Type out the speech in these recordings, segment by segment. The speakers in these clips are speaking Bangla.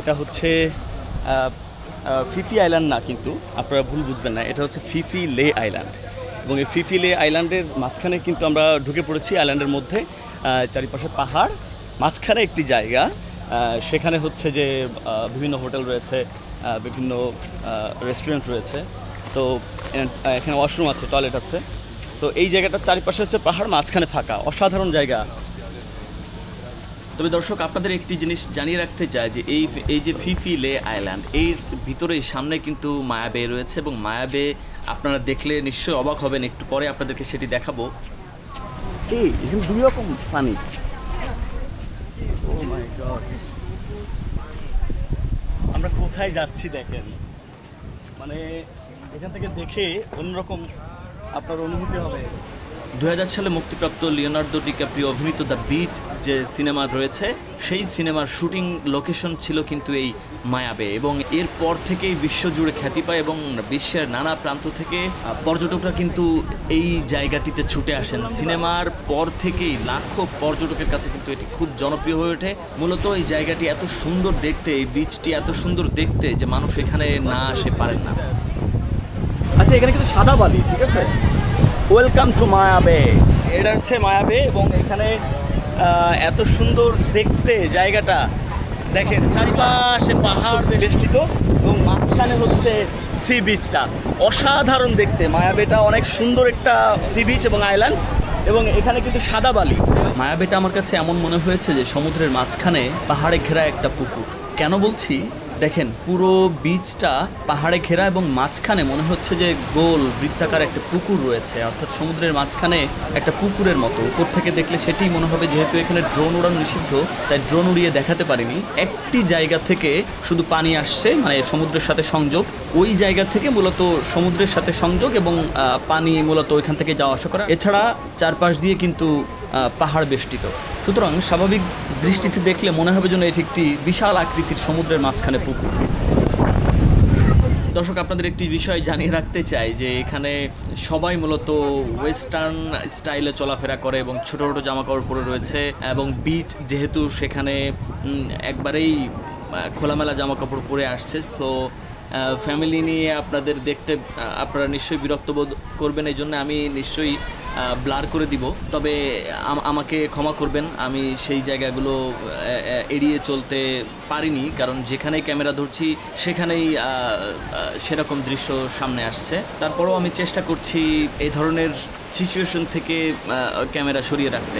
এটা হচ্ছে ফিফি আইল্যান্ড না কিন্তু, আপনারা ভুল বুঝবেন না, এটা হচ্ছে ফিফি লে আইল্যান্ড। এবং এই ফিফি লে আইল্যান্ডের মাঝখানে কিন্তু আমরা ঢুকে পড়েছি আইল্যান্ডের মধ্যে চারিপাশে পাহাড়, মাঝখানে একটি জায়গা সেখানে হচ্ছে যে বিভিন্ন হোটেল রয়েছে বিভিন্ন রেস্টুরেন্ট রয়েছে, তো এখানে ওয়াশরুম আছে টয়লেট আছে। তো এই জায়গাটার চারিপাশে হচ্ছে পাহাড়, মাঝখানে ফাঁকা, অসাধারণ জায়গা। তবে দর্শক আপনাদের একটি জিনিস জানিয়ে রাখতে চাই যে এই এই যে ফিফি লে আইল্যান্ড এর ভিতরে সামনে কিন্তু মায়াবে রয়েছে এবং মায়াবে আপনারা দেখলে নিশ্চয়ই অবাক হবেন। একটু পরে আপনাদেরকে সেটি দেখাবো। এই এখানে দুই রকম পানি। Oh আমরা কোথায় যাচ্ছি দেখেন? মানে এখান থেকে দেখে অন্যরকম আপনার অনুভূতি হবে। দুই হাজার সালে মুক্তিপ্রাপ্ত লিওনার্দো ডিক্যাপ্রিও অভিনীত দ্য বিচ যে সিনেমা রয়েছে, সেই সিনেমার শুটিং লোকেশন ছিল কিন্তু এই মায়াবে এবং এরপর থেকেই বিশ্বজুড়ে খ্যাতি পায় এবং বিশ্বের নানা প্রান্ত থেকে পর্যটকরা কিন্তু এই জায়গাটিতে ছুটে আসেন। সিনেমার পর থেকেই লাখো পর্যটকের কাছে কিন্তু এটি খুব জনপ্রিয় হয়ে ওঠে। মূলত এই জায়গাটি এত সুন্দর দেখতে, এই বিচটি এত সুন্দর দেখতে যে মানুষ এখানে না আসে পারেন না। আচ্ছা এখানে কিন্তু সাদা বালি, ঠিক আছে? ওয়েলকাম টু মায়াবে এটা হচ্ছে মায়াবে এবং এখানে এত সুন্দর দেখতে জায়গাটা। দেখেন, চারিপাশে পাহাড় বেষ্টিত এবং মাঝখানে হচ্ছে সি বিচটা অসাধারণ দেখতে। মায়াবেটা অনেক সুন্দর একটা সি বিচ এবং আইল্যান্ড এবং এখানে কিন্তু সাদা বালি। মায়াবেটা আমার কাছে এমন মনে হয়েছে যে সমুদ্রের মাঝখানে পাহাড়ে ঘেরা একটা পুকুর। কেন বলছি? দেখেন, পুরো বিচটা পাহাড়ে ঘেরা এবং মাঝখানে মনে হচ্ছে যে গোল বৃত্তাকার একটা পুকুর রয়েছে, অর্থাৎ সমুদ্রের মাঝখানে একটা পুকুরের মতো। উপর থেকে দেখলে সেটাই মনে হবে যেহেতু এখানে ড্রোন উড়ানো নিষিদ্ধ, তাই ড্রোন উড়িয়ে দেখাতে পারিনি। একটি জায়গা থেকে শুধু পানি আসছে মানে সমুদ্রের সাথে সংযোগ। ওই জায়গা থেকে মূলত সমুদ্রের সাথে সংযোগ এবং পানি মূলত ওইখান থেকে যাওয়া আসা করা। এছাড়া চারপাশ দিয়ে কিন্তু পাহাড় বেষ্টিত। সুতরাং স্বাভাবিক দৃষ্টিতে দেখলে মনে হবে যেন এটি একটি বিশাল আকৃতির সমুদ্রের মাঝখানে পুকুর। দর্শক, আপনাদের একটি বিষয় জানিয়ে রাখতে চাই যে এখানে সবাই মূলত ওয়েস্টার্ন স্টাইলে চলাফেরা করে এবং ছোটো ছোটো জামা কাপড় পরে রয়েছে এবং বিচ যেহেতু সেখানে একবারেই খোলামেলা জামা কাপড় পরে আসছে। সো ফ্যামিলি নিয়ে আপনাদের দেখতে আপনারা নিশ্চয়ই বিরক্ত বোধ করবেন, এই জন্য আমি নিশ্চয়ই ব্লার করে দিব। তবে আমাকে ক্ষমা করবেন, আমি সেই জায়গাগুলো এড়িয়ে চলতে পারিনি, কারণ যেখানেই ক্যামেরা ধরছি, সেখানেই সেরকম দৃশ্য সামনে আসছে। তারপরেও আমি চেষ্টা করছি এই ধরনের সিচুয়েশন থেকে ক্যামেরা সরিয়ে রাখতে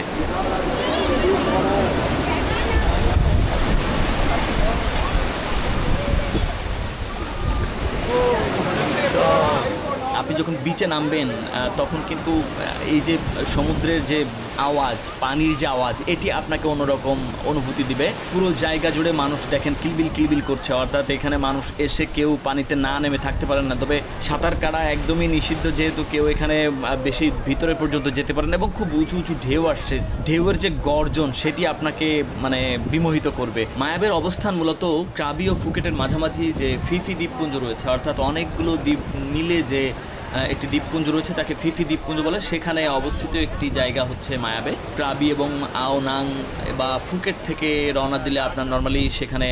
আপনি যখন বিচে নামবেন তখন কিন্তু এই যে সমুদ্রের যে আওয়াজ, পানির যে আওয়াজ, এটি আপনাকে অন্যরকম অনুভূতি দিবে। পুরো জায়গা জুড়ে মানুষ দেখেন কিলবিল কিলবিল করছে, অর্থাৎ এখানে মানুষ এসে কেউ পানিতে না নেমে থাকতে পারেন না। তবে সাঁতার কাটা একদমই নিষিদ্ধ, যেহেতু কেউ এখানে বেশি ভিতরে পর্যন্ত যেতে পারেন এবং খুব উঁচু উঁচু ঢেউ আসছে। ঢেউয়ের যে গর্জন, সেটি আপনাকে মানে বিমোহিত করবে। মায়াবের অবস্থান মূলত ক্রাবি ও ফুকেটের মাঝামাঝি যে ফিফি দ্বীপপুঞ্জ রয়েছে, অর্থাৎ অনেকগুলো দ্বীপ মিলে যে একটি দ্বীপপুঞ্জ রয়েছে, তাকে ফিফি দ্বীপপুঞ্জ বলে। সেখানে অবস্থিত একটি জায়গা হচ্ছে মায়াবে। ক্রাবি এবং আওনাং বা ফুকেট থেকে রওনা দিলে আপনার নর্মালি সেখানে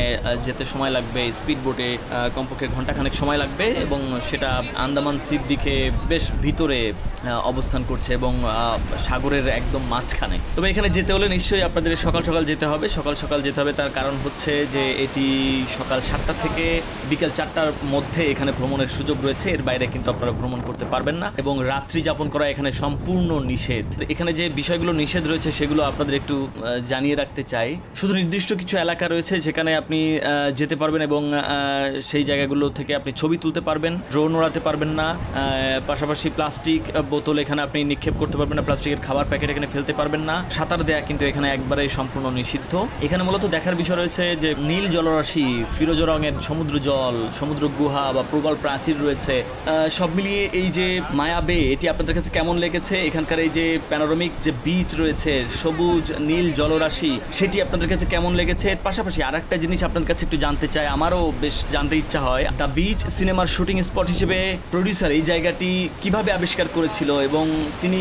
যেতে সময় লাগবে। স্পিড বোটে কমপক্ষে ঘন্টাখানেক সময় লাগবে এবং সেটা আন্দামান সির দিকে বেশ ভিতরে অবস্থান করছে এবং সাগরের একদম মাঝখানে। তবে এখানে যেতে হলে নিশ্চয়ই আপনাদের সকাল সকাল যেতে হবে। সকাল সকাল যেতে হবে, তার কারণ হচ্ছে যে এটি সকাল সাতটা থেকে বিকেল চারটার মধ্যে এখানে ভ্রমণের সুযোগ রয়েছে। এর বাইরে কিন্তু আপনারা ভ্রমণ করতে পারবেন না এবং রাত্রি যাপন করা এখানে সম্পূর্ণ নিষেধ। এখানে যে বিষয়গুলো নিষেধ রয়েছে সেগুলো আপনাদের একটু জানিয়ে রাখতে চাই। শুধু নির্দিষ্ট কিছু এলাকা রয়েছে যেখানে আপনি যেতে পারবেন এবং সেই জায়গাগুলো থেকে আপনি ছবি তুলতে পারবেন। ড্রোন ওড়াতে পারবেন না পাশাপাশি প্লাস্টিক বোতল এখানে আপনি নিক্ষেপ করতে পারবেন না, প্লাস্টিকের খাবার প্যাকেট এখানে ফেলতে পারবেন না। সাঁতার দেয়া কিন্তু এখানে একবারে সম্পূর্ণ নিষিদ্ধ। এখানে মূলত দেখার বিষয় রয়েছে যে নীল জলরাশি, ফিরোজ রঙের সমুদ্র জল, সমুদ্র গুহা বা প্রবল প্রাচীর রয়েছে সব মিলিয়ে এই যে মায়া বে, এটি আপনাদের কাছে কেমন লেগেছে? এখানকার এই যে প্যানোরামিক যে বীচ রয়েছে, সবুজ, নীল জলরাশি, সেটি আপনাদের কাছে কেমন লেগেছে? এর পাশাপাশি আর একটা জিনিস আপনার কাছে একটু জানতে চাই, আমারও বেশ জানতে ইচ্ছা হয়। দ্য বীচ সিনেমার শুটিং স্পট হিসেবে প্রডিউসার এই জায়গাটি কীভাবে আবিষ্কার করেছিল এবং তিনি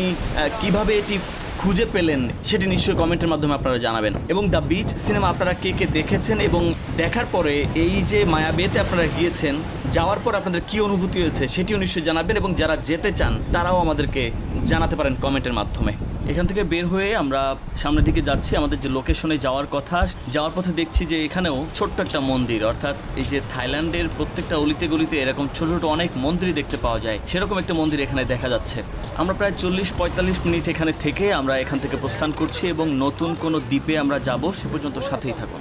কীভাবে এটি খুঁজে পেলেন, সেটি নিশ্চয়ই কমেন্টের মাধ্যমে আপনারা জানাবেন। এবং দ্য বিচ সিনেমা আপনারা কে কে দেখেছেন এবং দেখার পরে এই যে মায়াবেতে আপনারা গিয়েছেন, যাওয়ার পর আপনাদের কি অনুভূতি হয়েছে, সেটিও নিশ্চয়ই জানাবেন এবং যারা যেতে চান, তারাও আমাদেরকে জানাতে পারেন কমেন্টের মাধ্যমে। এখান থেকে বের হয়ে আমরা সামনের দিকে যাচ্ছি, আমাদের যে লোকেশনে যাওয়ার কথা, যাওয়ার পথে দেখছি যে এখানেও ছোট্ট একটা মন্দির, অর্থাৎ এই যে থাইল্যান্ডের প্রত্যেকটা অলিতে গলিতে এরকম ছোট ছোট অনেক মন্দির দেখতে পাওয়া যায়। সেরকম একটা মন্দির এখানে দেখা যাচ্ছে। আমরা প্রায় চল্লিশ পঁয়তাল্লিশ মিনিট এখানে থেকে আমরা এখান থেকে প্রস্থান করছি এবং নতুন কোনো দ্বীপে আমরা যাব, সে পর্যন্ত সাথেই থাকুন।